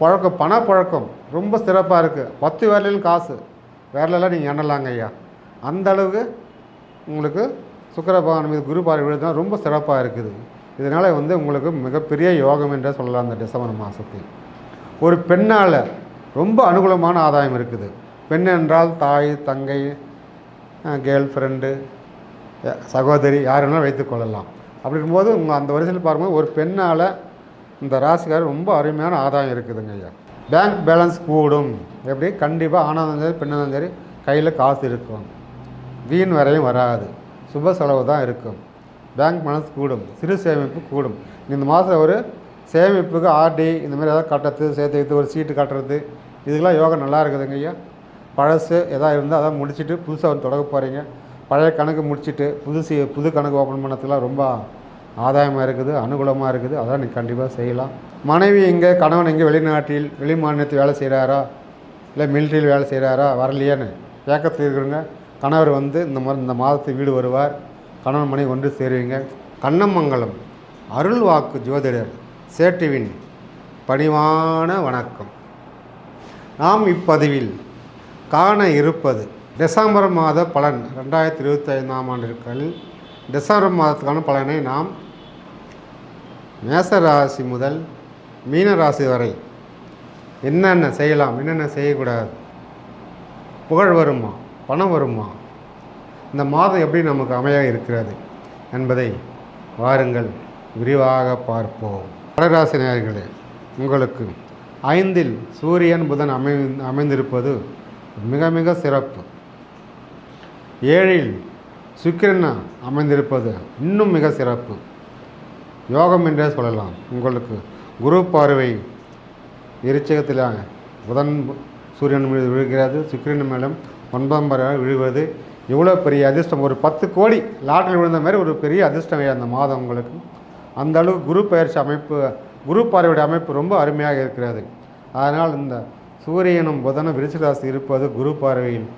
பழக்கம் பணப்பழக்கம் ரொம்ப சிறப்பாக இருக்குது பத்து வேலையில் காசு. வேலையெல்லாம் நீங்கள் எண்ணலாங்க ஐயா. அந்த அளவுக்கு உங்களுக்கு சுக்கர பகவான் மீது குரு பார்வை விழுதுனா ரொம்ப சிறப்பாக இருக்குது. இதனால் வந்து உங்களுக்கு மிகப்பெரிய யோகம் என்றே சொல்லலாம் அந்த டிசம்பர் மாதத்தில் ஒரு பெண்ணால் ரொம்ப அனுகூலமான ஆதாயம் இருக்குது. பெண் என்றால் தாய் தங்கை கேர்ள் ஃப்ரெண்டு சகோதரி யார் வேணாலும் வைத்துக்கொள்ளலாம் அப்படி இருக்கும்போது உங்கள் அந்த வரிசையில் பார்க்கும்போது ஒரு பெண்ணால் இந்த ராசிக்காரர் ரொம்ப அருமையான ஆதாயம் இருக்குதுங்க ஐயா. பேங்க் பேலன்ஸ் கூடும். எப்படி? கண்டிப்பாக ஆனாலும் சரி பெண்ணாலும் சரி கையில் காசு இருக்கும். வீண் வரையும் வராது. சுப செலவு தான் இருக்கும். பேங்க் பேலன்ஸ் கூடும். சிறு சேமிப்பு கூடும். இந்த மாதம் ஒரு சேமிப்புக்கு ஆர்டி இந்த மாதிரி ஏதாவது கட்டுறது சேர்த்து வைத்து ஒரு சீட்டு கட்டுறது இதுக்கெல்லாம் யோகா நல்லா இருக்குதுங்க ஐயா. பழசு எதாவது இருந்தால் அதான் முடிச்சுட்டு புதுசாக வந்து தொடங்க போகிறீங்க பழைய கணக்கு முடிச்சுட்டு புதுசு புது கணக்கு ஓப்பன் பண்ணதுக்கெலாம் ரொம்ப ஆதாயமாக இருக்குது அனுகூலமாக இருக்குது அதான் நீங்கள் கண்டிப்பாக செய்யலாம். மனைவி இங்கே கணவன் எங்கே வெளிநாட்டில் வெளி மாநிலத்தில் வேலை செய்கிறாரா இல்லை மிலிட்ரியில் வேலை செய்கிறாரா வரலையான்னு ஏக்கத்தில் இருக்கிறவங்க கணவர் வந்து இந்த மாதிரி இந்த மாதத்து வீடு வருவார். கணவன் மனைவி ஒன்று சேருவீங்க. கண்ணமங்கலம் அருள் வாக்கு ஜோதிடர் சேட்டுவின் பணிவான வணக்கம். நாம் இப்பதிவில் காண இருப்பது டிசம்பர் மாத பலன் ரெண்டாயிரத்தி இருபத்தி ஐந்தாம் ஆண்டிற்கள் டிசம்பர் மாதத்துக்கான பலனை நாம் மேச ராசி முதல் மீன ராசி வரை என்னென்ன செய்யலாம் என்னென்ன செய்யக்கூடாது? புகழ் வருமா? பணம் வருமா? இந்த மாதம் எப்படி நமக்கு அமைய இருக்கிறது என்பதை வாருங்கள். விரிவாக பார்ப்போம். கடராசி நேர்களே உங்களுக்கு ஐந்தில் சூரியன் புதன் அமை அமைந்திருப்பது மிக மிக சிறப்பு. ஏழில் சுக்கிரன் அமைந்திருப்பது இன்னும் மிக சிறப்பு. யோகம் என்றே சொல்லலாம். உங்களுக்கு குரு பார்வை எரிச்சகத்தில் புதன் சூரியன் மீது விழுகிறது. சுக்கிரன் மேலும் ஒன்பதாம் பறவை விழுவது இவ்வளோ பெரிய அதிர்ஷ்டம். ஒரு பத்து கோடி லாட்டில் விழுந்த மாதிரி ஒரு பெரிய அதிர்ஷ்டம் அந்த மாதம் உங்களுக்கு. அந்த அளவுக்கு குரு பயிற்சி அமைப்பு குரு பார்வையுடைய அமைப்பு ரொம்ப அருமையாக இருக்கிறது. அதனால் இந்த சூரியனும் புதனும் விருச்சிராசி இருப்பது குரு பார்வையில்.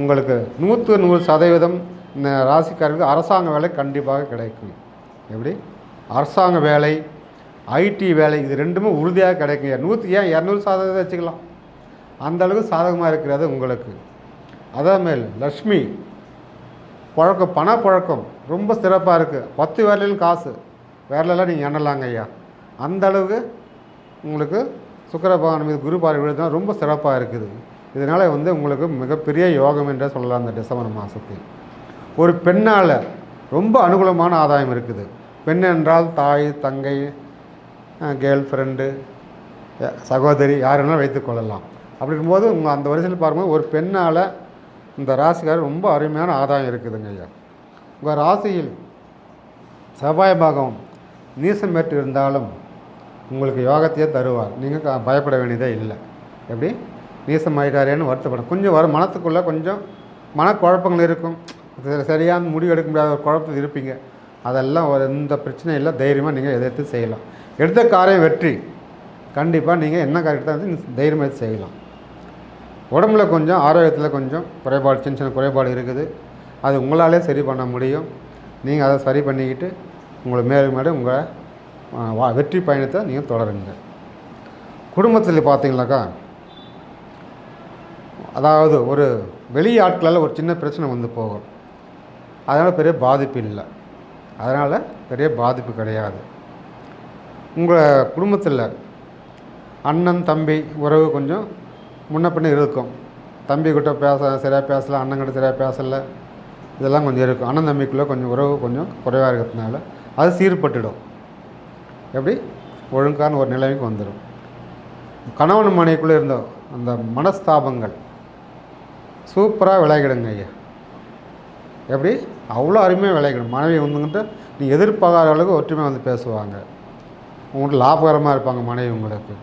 உங்களுக்கு நூற்று நூறு சதவீதம் இந்த ராசிக்காரருக்கு அரசாங்க வேலை கண்டிப்பாக கிடைக்கும். எப்படி? அரசாங்க வேலை ஐடி வேலை இது ரெண்டுமே உறுதியாக கிடைக்கும். நூற்றி ஏன் இரநூறு சாதகத்தை வச்சுக்கலாம். அந்த அளவுக்கு சாதகமாக இருக்கிறது உங்களுக்கு. அதே லக்ஷ்மி புழக்கம் பணப்புழக்கம் ரொம்ப சிறப்பாக இருக்குது பத்து வேலையிலும் காசு. வேலையெல்லாம் நீங்கள் எண்ணலாங்க ஐயா. அந்தளவுக்கு உங்களுக்கு சுக்கர பகவான் மீது குரு பார்வை விழுதுனா ரொம்ப சிறப்பாக இருக்குது. இதனால் வந்து உங்களுக்கு மிகப்பெரிய யோகம் என்றே சொல்லலாம் இந்த டிசம்பர் மாதத்தில் ஒரு பெண்ணால் ரொம்ப அனுகூலமான ஆதாயம் இருக்குது. பெண் என்றால் தாய் தங்கை கேர்ள் ஃப்ரெண்டு சகோதரி யார் வேணாலும் வைத்துக்கொள்ளலாம் அப்படி இருக்கும்போது உங்கள் அந்த வரிசையில் பாருங்கள் ஒரு பெண்ணால் இந்த ராசிக்காரர் ரொம்ப அருமையான ஆதாயம் இருக்குதுங்க ஐயா. உங்கள் ராசியில் செவ்வாய் பாகம் நீசம் பெற்று இருந்தாலும் உங்களுக்கு யோகத்தையே தருவார். நீங்கள் பயப்பட வேண்டியதே இல்லை. எப்படி? நீசம் ஆகிட்டாரேன்னு வருத்தப்படும் கொஞ்சம் வர மனத்துக்குள்ளே கொஞ்சம் மனக்குழப்பங்கள் இருக்கும். சரியான முடிவு எடுக்க முடியாத ஒரு குழப்பத்தில் இருப்பீங்க. அதெல்லாம் ஒரு எந்த பிரச்சனையும் இல்லை. தைரியமாக நீங்கள் எதிர்த்து செய்யலாம். எடுத்த காரியம் வெற்றி. கண்டிப்பாக நீங்கள் என்ன காரியத்தை வந்து தைரியமாக எடுத்து செய்யலாம். உடம்புல கொஞ்சம் ஆரோக்கியத்தில் கொஞ்சம் குறைபாடு சின்ன சின்ன குறைபாடு இருக்குது. அது உங்களாலே சரி பண்ண முடியும். நீங்கள் அதை சரி பண்ணிக்கிட்டு உங்களை மேலும் மேலும் உங்கள் வா வெற்றி பயணத்தை நீங்கள் தொடருங்க. குடும்பத்தில் பார்த்தீங்களாக்கா அதாவது ஒரு வெளி ஆட்களால் ஒரு சின்ன பிரச்சனை வந்து போகும். அதனால் பெரிய பாதிப்பு இல்லை. அதனால் பெரிய பாதிப்பு கிடையாது. உங்கள் குடும்பத்தில் அண்ணன் தம்பி உறவு கொஞ்சம் முன்ன பின்ன இருக்கும். தம்பி கிட்ட பேச சரியாக பேசலை அண்ணன் கிட்ட சரியாக பேசலை இதெல்லாம் கொஞ்சம் இருக்கும். அண்ணன் தம்பிக்குள்ளே கொஞ்சம் உறவு கொஞ்சம் குறைவாக இருக்கிறதுனால அது சீர்பட்டுடும். எப்படி? ஒழுங்கான ஒரு நிலைமைக்கு வந்துடும் கணவன் மனைவிக்குள்ளே இருந்த அந்த மனஸ்தாபங்கள் சூப்பராக விளையாடுங்க ஐயா. எப்படி? அவ்வளோ அருமையாக விளையாடும் மனைவி வந்துங்கிட்ட நீ எதிர்பார்க்காத அளவுக்கு ஒற்றுமையாக வந்து பேசுவாங்க. உங்களுக்கு லாபகரமாக இருப்பாங்க மனைவி உங்களுக்கு.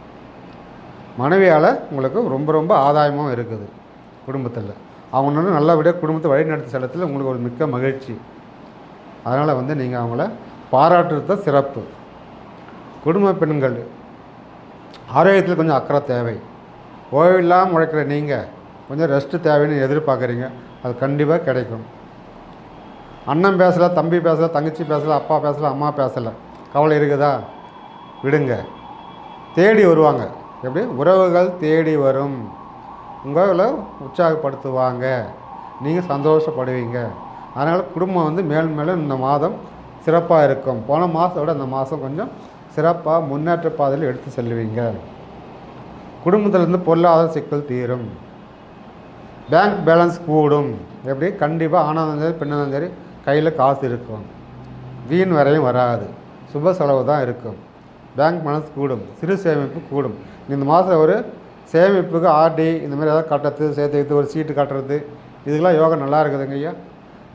மனைவியால் உங்களுக்கு ரொம்ப ரொம்ப ஆதாயமும் இருக்குது குடும்பத்தில். அவங்க நல்லபடியாக குடும்பத்தை வழிநடத்தி செல்லத்தில் உங்களுக்கு ஒரு மிக்க மகிழ்ச்சி. அதனால் வந்து நீங்கள் அவங்கள பாராட்டுறது தான் சிறப்பு. குடும்ப பெண்கள் ஆரோக்கியத்தில் கொஞ்சம் அக்கறை தேவை. ஓய்வில்லாமல் உழைக்கிற நீங்கள் கொஞ்சம் ரெஸ்ட்டு தேவைன்னு எதிர்பார்க்குறீங்க. அது கண்டிப்பாக கிடைக்கும். அண்ணன் பேசலை தம்பி பேசலை தங்கச்சி பேசலை அப்பா பேசலை அம்மா பேசலை. கவலை இருக்குதா? விடுங்க. தேடி வருவாங்க. எப்படி? உறவுகள் தேடி வரும். உங்களை உற்சாகப்படுத்துவாங்க. நீங்கள் சந்தோஷப்படுவீங்க. அதனால் குடும்பம் வந்து மேலும் மேலும் இந்த மாதம் சிறப்பாக இருக்கும். போன மாதத்தை விட இந்த மாதம் கொஞ்சம் சிறப்பாக முன்னேற்ற பாதையில் எடுத்து செல்லுவீங்க. குடும்பத்திலேருந்து பொருளாதார சிக்கல் தீரும். பேங்க் பேலன்ஸ் கூடும். எப்படி? கண்டிப்பாக ஆனாலும் சரி பெண்ணாலும் சரி கையில் காசு இருக்கும். வீண் வரையும் வராது. சுப செலவு தான் இருக்கும். பேங்க் பேலன்ஸ் கூடும். சிறு சேமிப்பு கூடும். இந்த மாதம் ஒரு சேமிப்புக்கு ஆர்டி இந்த மாதிரி ஏதாவது கட்டுறது சேர்த்து வைத்து ஒரு சீட்டு கட்டுறது இதுக்கெல்லாம் யோகா நல்லா இருக்குதுங்க ஐயா.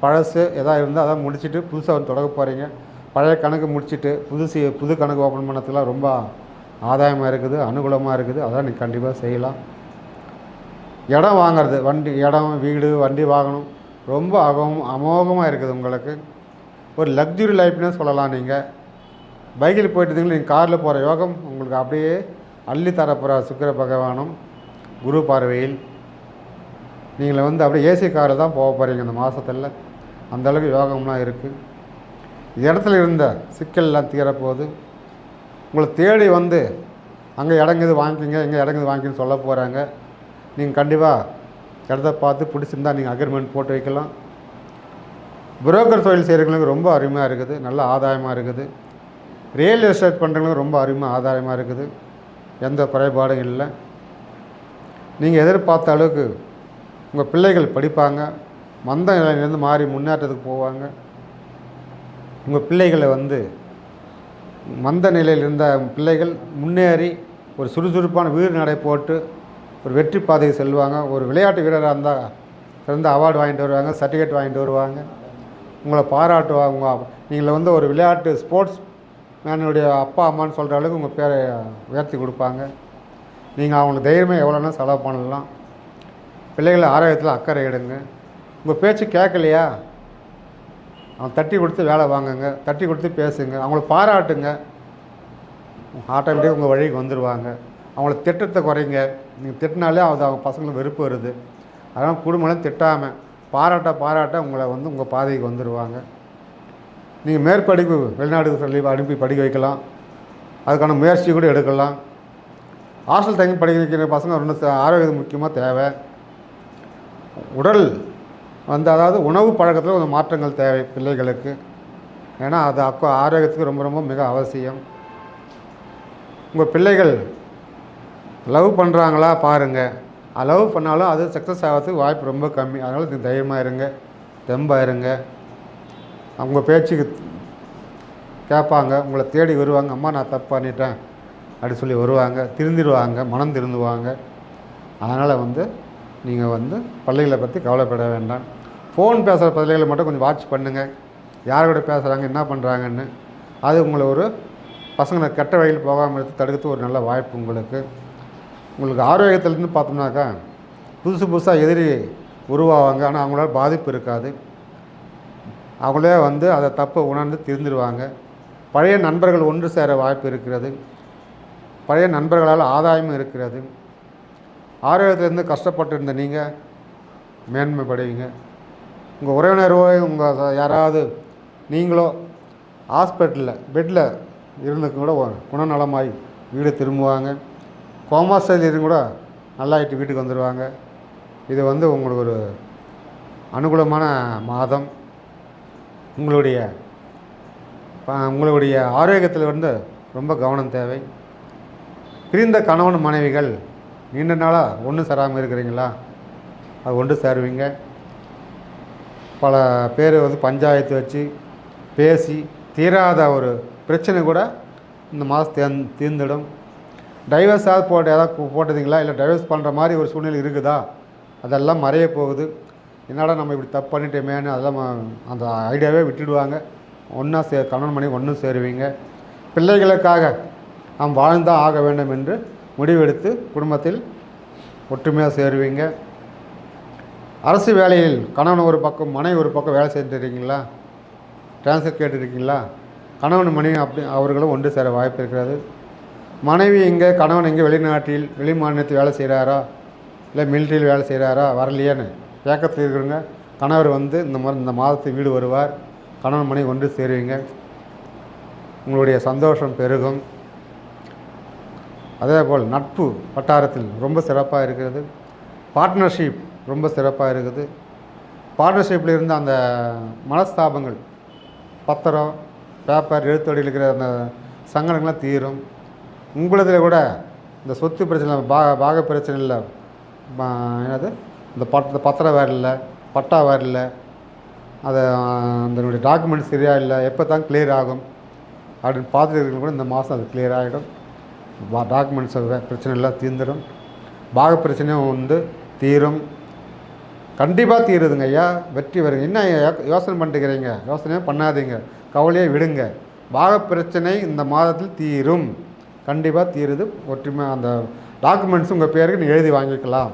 பழசு எதாவது இருந்தால் அதை முடிச்சுட்டு புதுசாக வந்து தொடங்க போகிறீங்க பழைய கணக்கு முடிச்சுட்டு புதுசு புது கணக்கு ஓப்பன் பண்ணதுலாம் ரொம்ப ஆதாயமாக இருக்குது அனுகூலமாக இருக்குது. அதான் நீங்கள் கண்டிப்பாக செய்யலாம். இடம் வாங்குறது. வண்டி இடம் வீடு வண்டி வாங்கணும். ரொம்ப அகம் அமோகமாக இருக்குது உங்களுக்கு. ஒரு லக்ஸுரி லைஃப்னே சொல்லலாம் நீங்கள் பைக்கில் போயிட்டு இருந்தீங்கன்னா நீங்கள் காரில் போகிற யோகம் உங்களுக்கு அப்படியே அள்ளி தரப்போகிற சுக்கிர பகவானும் குரு பார்வையில். நீங்கள் வந்து அப்படியே ஏசி காரில் தான் போக போகிறீங்க இந்த மாதத்தில் அந்தளவுக்கு யோகம்லாம் இருக்குது இடத்துல இருந்த சிக்கல்லாம் தீரப்போகுது. உங்களை தேடி வந்து அங்கே இடங்குது வாங்கிக்கிங்க எங்கே இடங்குது வாங்கிக்கின்னு சொல்ல போகிறாங்க நீங்கள் கண்டிப்பாக இடத்த பார்த்து பிடிச்சிருந்தா நீங்கள் அக்ரிமெண்ட் போட்டு வைக்கலாம். புரோக்கர் தொழில் செய்கிறவங்களுக்கு ரொம்ப அருமையாக இருக்குது நல்ல ஆதாயமாக இருக்குது. ரியல் எஸ்டேட் பண்ணுறவங்களுக்கு ரொம்ப அருமையாக ஆதாயமாக இருக்குது. எந்த குறைபாடும் இல்லை. நீங்கள் எதிர்பார்த்த அளவுக்கு உங்கள் பிள்ளைகள் படிப்பாங்க மந்த நிலையிலேருந்து மாறி முன்னேற்றத்துக்கு போவாங்க. உங்கள் பிள்ளைகளை வந்து மந்த நிலையில் இருந்த பிள்ளைகள் முன்னேறி ஒரு சுறுசுறுப்பான வீடு நடை போட்டு ஒரு வெற்றி பாதையை செல்வாங்க. ஒரு விளையாட்டு வீரராக இருந்தால் சிறந்த அவார்டு வாங்கிட்டு வருவாங்க சர்டிஃபிகேட் வாங்கிட்டு வருவாங்க. உங்களை பாராட்டுவாங்க. நீங்கள் வந்து ஒரு விளையாட்டு ஸ்போர்ட்ஸ் மேனுடைய அப்பா அம்மான்னு சொல்கிற அளவுக்கு உங்கள் பேரை உயர்த்தி கொடுப்பாங்க. நீங்கள் அவங்களுக்கு தைரியமாக எவ்வளோனா செலவு பண்ணலாம். பிள்ளைகளை ஆரோக்கியத்தில் அக்கறை எடுங்க. உங்கள் பேச்சு கேட்கலையா? அவன் தட்டி கொடுத்து வேலை வாங்குங்க. தட்டி கொடுத்து பேசுங்க. அவங்கள பாராட்டுங்க. ஆட்டோமேட்டிக்காக உங்கள் வழிக்கு வந்துடுவாங்க அவங்கள திட்டத்தை குறைங்க. நீங்கள் திட்டினாலே அது அவங்க பசங்களுக்கு வெறுப்பு வருது. அதனால் குடும்பம் திட்டாமல் பாராட்ட பாராட்ட உங்களை வந்து உங்கள் பாதைக்கு வந்துடுவாங்க நீங்கள் மேற்படிப்பு வெளிநாடுக்கு சொல்லி அனுப்பி படிக்க வைக்கலாம். அதுக்கான முயற்சி கூட எடுக்கலாம். ஹாஸ்டல் தங்கி படிக்க வைக்கிற பசங்க ரொம்ப ஆரோக்கியம் முக்கியமாக தேவை. உடல் வந்து அதாவது உணவு பழக்கத்தில் கொஞ்சம் மாற்றங்கள் தேவை பிள்ளைகளுக்கு. ஏன்னா அது அப்போ ஆரோக்கியத்துக்கு ரொம்ப ரொம்ப மிக அவசியம். உங்கள் பிள்ளைகள் லவ் பண்ணுறாங்களா பாருங்கள் லவ் பண்ணாலும் அது சக்ஸஸ் ஆகிறதுக்கு வாய்ப்பு ரொம்ப கம்மி. அதனால் நீங்கள் தைரியமாக இருங்க. தெம்பாக இருங்க. அவங்க பேச்சுக்கு கேட்பாங்க உங்களை தேடி வருவாங்க. அம்மா நான் தப்பு பண்ணிட்டேன். அப்படி சொல்லி வருவாங்க. திருந்திடுவாங்க. மனம் திருந்துவாங்க. அதனால் வந்து நீங்கள் வந்து பள்ளிகளை பற்றி கவலைப்பட வேண்டாம். ஃபோன் பேசுகிற பிள்ளைகளை மட்டும் கொஞ்சம் வாட்ச் பண்ணுங்கள் யார் கூட பேசுகிறாங்க என்ன பண்ணுறாங்கன்னு அது உங்களை ஒரு பசங்களை கெட்ட வழியில் போகாமல் எடுத்து தடுக்கிறது ஒரு நல்ல வாய்ப்பு உங்களுக்கு. உங்களுக்கு ஆரோக்கியத்துலேருந்து பார்த்தோம்னாக்கா புதுசு புதுசாக எதிரி உருவாவாங்க. ஆனால் அவங்களால பாதிப்பு இருக்காது. அவங்களே வந்து அதை தப்பை உணர்ந்து திருந்துருவாங்க. பழைய நண்பர்கள் ஒன்று சேர வாய்ப்பு இருக்கிறது. பழைய நண்பர்களால் ஆதாயமும் இருக்கிறது. ஆரோக்கியத்திலேருந்து கஷ்டப்பட்டு இருந்த நீங்கள் மேன்மைப்படுவீங்க. உங்கள் உறவினரோ உங்கள் யாராவது நீங்களோ ஹாஸ்பிட்டலில் பெட்டில் இருந்து கூட ஒரு குணநலமாய் வீடு திரும்புவாங்க. கோமாஸ்டைல் இருந்து கூட நல்லாயிட்டு வீட்டுக்கு வந்துடுவாங்க இது வந்து உங்களுக்கு ஒரு அனுகூலமான மாதம். உங்களுடைய உங்களுடைய ஆரோக்கியத்தில் வந்து ரொம்ப கவனம் தேவை. பிரிந்த கணவன் மனைவிகள் நீண்ட நாளாக ஒன்று சேராமல் இருக்கிறீங்களா? அது ஒன்று சேருவீங்க. பல பேர் வந்து பஞ்சாயத்து வச்சு பேசி தீராத ஒரு பிரச்சனை கூட இந்த மாதம் தேர்ந் தீர்ந்துடும். டைவர்ஸ் ஏதாவது போட்டு ஏதாவது போட்டதுங்களா? இல்லை டைவர்ஸ் பண்ணுற மாதிரி ஒரு சூழ்நிலை இருக்குதா? அதெல்லாம் மறைய போகுது. என்னடா நம்ம இப்படி தப்பு பண்ணிட்டோமேன்னு அதெல்லாம் அந்த ஐடியாவே விட்டுடுவாங்க. ஒன்றா சே கணவன் மணி ஒன்றும் சேருவீங்க. பிள்ளைகளுக்காக நாம் வாழ்ந்தால் ஆக வேண்டும் என்று முடிவெடுத்து குடும்பத்தில் ஒற்றுமையாக சேருவீங்க. அரசு வேலையில் கணவன் ஒரு பக்கம் மனைவி ஒரு பக்கம் வேலை செஞ்சுருக்கீங்களா ட்ரான்ஸ்ஃபர் கேட்டுருக்கீங்களா? கணவன் மனைவி அப்படி அவர்களும் ஒன்று சேர வாய்ப்பு இருக்கிறது. மனைவி இங்கே கணவன் இங்கே வெளிநாட்டில் வெளி மாநிலத்தில் வேலை செய்கிறாரா? இல்லை மிலிட்ரியில் வேலை செய்கிறாரா? வரலையேன்னு ஏக்கத்தில் இருக்கிறவங்க கணவர் வந்து இந்த மாதிரி இந்த மாதத்து வீடு வருவார். கணவன் மனைவி ஒன்று சேருவீங்க. உங்களுடைய சந்தோஷம் பெருகும். அதே போல் நட்பு வட்டாரத்தில் ரொம்ப சிறப்பாக இருக்கிறது. பார்ட்னர்ஷிப் ரொம்ப சிறப்பாக இருக்குது. பார்ட்னர்ஷிப்பில் இருந்த அந்த மனஸ்தாபங்கள் பத்திரம் பேப்பர் எழுத்தோடி இருக்கிற அந்த சங்கடங்கள்லாம் தீரும். உங்களதில் கூட இந்த சொத்து பிரச்சனை பா பாக பிரச்சனை இல்லை என்னது? இந்த பட் இந்த பத்திரம் வேறு இல்லை பட்டா வேறு இல்லை அதை அதனுடைய டாக்குமெண்ட் சரியாக இல்லை எப்போ தான் கிளியர் ஆகும்? அப்படின்னு பார்த்துட்டு இருக்கிறவங்க கூட இந்த மாதம் அது கிளியர் ஆகிடும். டாக்குமெண்ட்ஸ் பிரச்சனை எல்லாம் தீர்ந்துடும். பாக பிரச்சனையும் வந்து தீரும். கண்டிப்பாக தீருதுங்க ஐயா. வெற்றி வருங்க. என்ன யோசனை பண்ணிட்டுக்கிறீங்க யோசனையே பண்ணாதீங்க. கவலையே விடுங்க. பாக பிரச்சனை இந்த மாதத்தில் தீரும். கண்டிப்பாக தீருது. ஒற்றுமை அந்த டாக்குமெண்ட்ஸ் உங்கள் பேருக்கு நீ எழுதி வாங்கிக்கலாம்.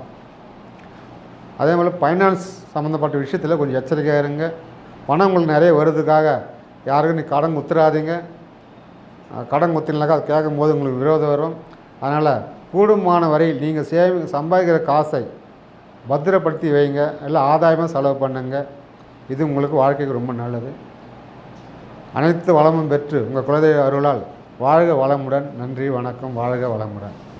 அதே மாதிரி ஃபைனான்ஸ் சம்மந்தப்பட்ட விஷயத்தில் கொஞ்சம் எச்சரிக்கையாக இருங்க. பணம் உங்களுக்கு நிறைய வருதுக்காக யாருக்கும் நீ கடன் குத்துறாதீங்க. கடன் குத்தினாக்கா அது கேட்கும் போது உங்களுக்கு விரோதம் வரும். அதனால் கூடுமான வரையில் நீங்கள் சேவி சம்பாதிக்கிற காசை பத்திரப்படுத்தி வைங்க. இல்லை ஆதாயமாக செலவு பண்ணுங்க. இது உங்களுக்கு வாழ்க்கைக்கு ரொம்ப நல்லது. அனைத்து வளமும் பெற்று உங்கள் குலதெய்வ அருளால் வாழ்க வளமுடன். நன்றி வணக்கம். வாழ்க வளமுடன்.